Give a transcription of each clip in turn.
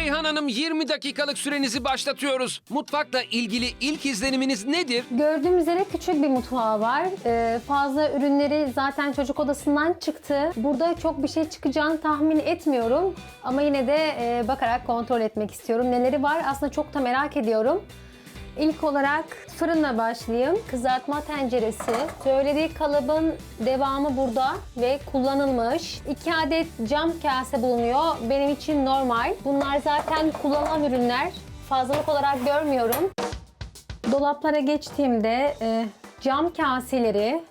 Reyhan Hanım 20 dakikalık sürenizi başlatıyoruz. Mutfakla ilgili ilk izleniminiz nedir? Gördüğüm üzere küçük bir mutfağı var. Ee, fazla ürünleri zaten çocuk odasından çıktı. Burada çok bir şey çıkacağını tahmin etmiyorum. Ama yine de e, bakarak kontrol etmek istiyorum. Neleri var aslında çok da merak ediyorum. İlk olarak fırınla başlayayım. Kızartma tenceresi. Söylediği kalıbın devamı burada ve kullanılmış. 2 adet cam kase bulunuyor. Benim için normal. Bunlar zaten kullanılan ürünler. Fazlalık olarak görmüyorum. Dolaplara geçtiğimde e, cam kaseleri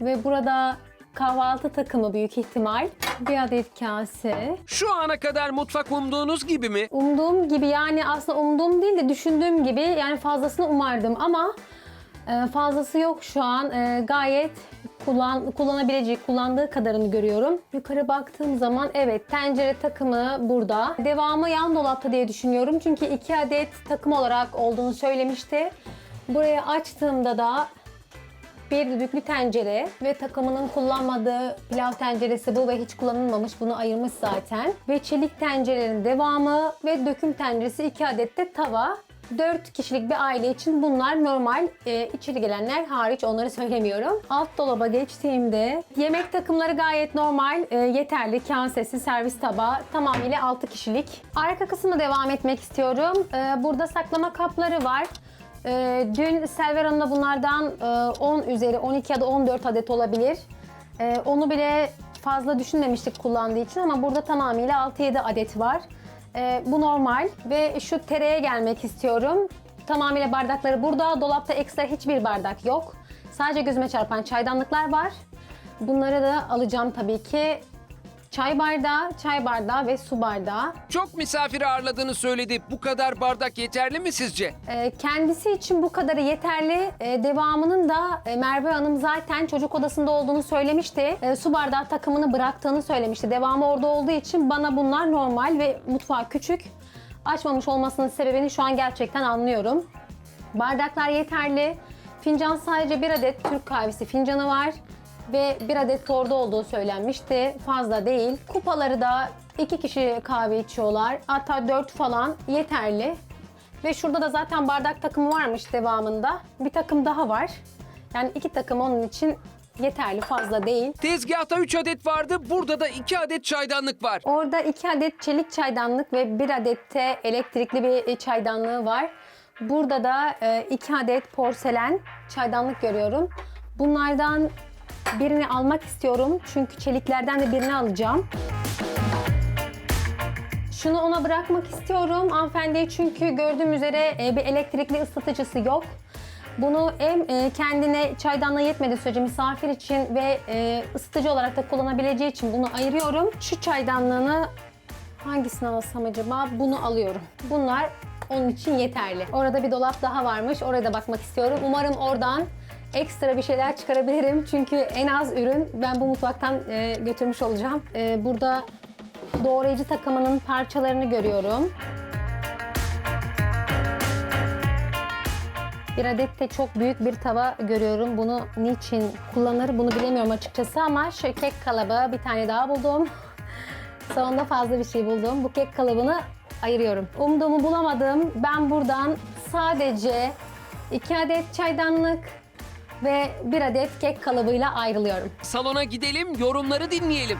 ve burada kahvaltı takımı büyük ihtimal. Bir adet kase. Şu ana kadar mutfak umduğunuz gibi mi? Umduğum gibi yani aslında umduğum değil de düşündüğüm gibi yani fazlasını umardım ama e, fazlası yok şu an. E, gayet kullan, kullanabilecek, kullandığı kadarını görüyorum. Yukarı baktığım zaman evet tencere takımı burada. Devamı yan dolapta diye düşünüyorum. Çünkü iki adet takım olarak olduğunu söylemişti. Buraya açtığımda da bir düdüklü tencere ve takımının kullanmadığı pilav tenceresi bu ve hiç kullanılmamış. Bunu ayırmış zaten. Ve çelik tencerelerin devamı ve döküm tenceresi 2 adet de tava. 4 kişilik bir aile için bunlar normal. Ee, içeri gelenler hariç onları söylemiyorum. Alt dolaba geçtiğimde yemek takımları gayet normal, e, yeterli. Kasesi, servis tabağı tamamıyla 6 kişilik. Arka kısmına devam etmek istiyorum. Ee, burada saklama kapları var. Ee, dün Selver Hanım'la bunlardan e, 10 üzeri 12 ya da 14 adet olabilir. Ee, onu bile fazla düşünmemiştik kullandığı için ama burada tamamıyla 6-7 adet var. Ee, bu normal ve şu tereye gelmek istiyorum. Tamamıyla bardakları burada. Dolapta ekstra hiçbir bardak yok. Sadece gözüme çarpan çaydanlıklar var. Bunları da alacağım tabii ki. Çay bardağı, çay bardağı ve su bardağı. Çok misafir ağırladığını söyledi. Bu kadar bardak yeterli mi sizce? Ee, Kendisi için bu kadarı yeterli. Ee, Devamının da e, Merve Hanım zaten çocuk odasında olduğunu söylemişti. Ee, Su bardağı takımını bıraktığını söylemişti. Devamı orada olduğu için bana bunlar normal ve mutfağı küçük. Açmamış olmasının sebebini şu an gerçekten anlıyorum. Bardaklar yeterli. Fincan sadece bir adet Türk kahvesi fincanı var. Ve bir adet torda olduğu söylenmişti. Fazla değil. Kupaları da iki kişi kahve içiyorlar. Hatta dört falan yeterli. Ve şurada da zaten bardak takımı varmış devamında. Bir takım daha var. Yani iki takım onun için yeterli fazla değil. Tezgahta 3 adet vardı. Burada da 2 adet çaydanlık var. Orada iki adet çelik çaydanlık ve bir adet de elektrikli bir çaydanlığı var. Burada da e, iki adet porselen çaydanlık görüyorum. Bunlardan birini almak istiyorum. Çünkü çeliklerden de birini alacağım. Şunu ona bırakmak istiyorum hanımefendiye çünkü gördüğüm üzere e, bir elektrikli ısıtıcısı yok. Bunu hem e, kendine çaydanlığı yetmediği sürece misafir için ve e, ısıtıcı olarak da kullanabileceği için bunu ayırıyorum. Şu çaydanlığını hangisini alsam acaba? Bunu alıyorum. Bunlar onun için yeterli. Orada bir dolap daha varmış. Oraya da bakmak istiyorum. Umarım oradan ekstra bir şeyler çıkarabilirim. Çünkü en az ürün ben bu mutfaktan e, götürmüş olacağım. E, burada doğrayıcı takımının parçalarını görüyorum. Bir adet de çok büyük bir tava görüyorum. Bunu niçin kullanır bunu bilemiyorum açıkçası ama şu kek kalıbı bir tane daha buldum. Sonunda fazla bir şey buldum. Bu kek kalıbını ayırıyorum. Umduğumu bulamadım. Ben buradan sadece 2 adet çaydanlık ve bir adet kek kalıbıyla ayrılıyorum. Salona gidelim, yorumları dinleyelim.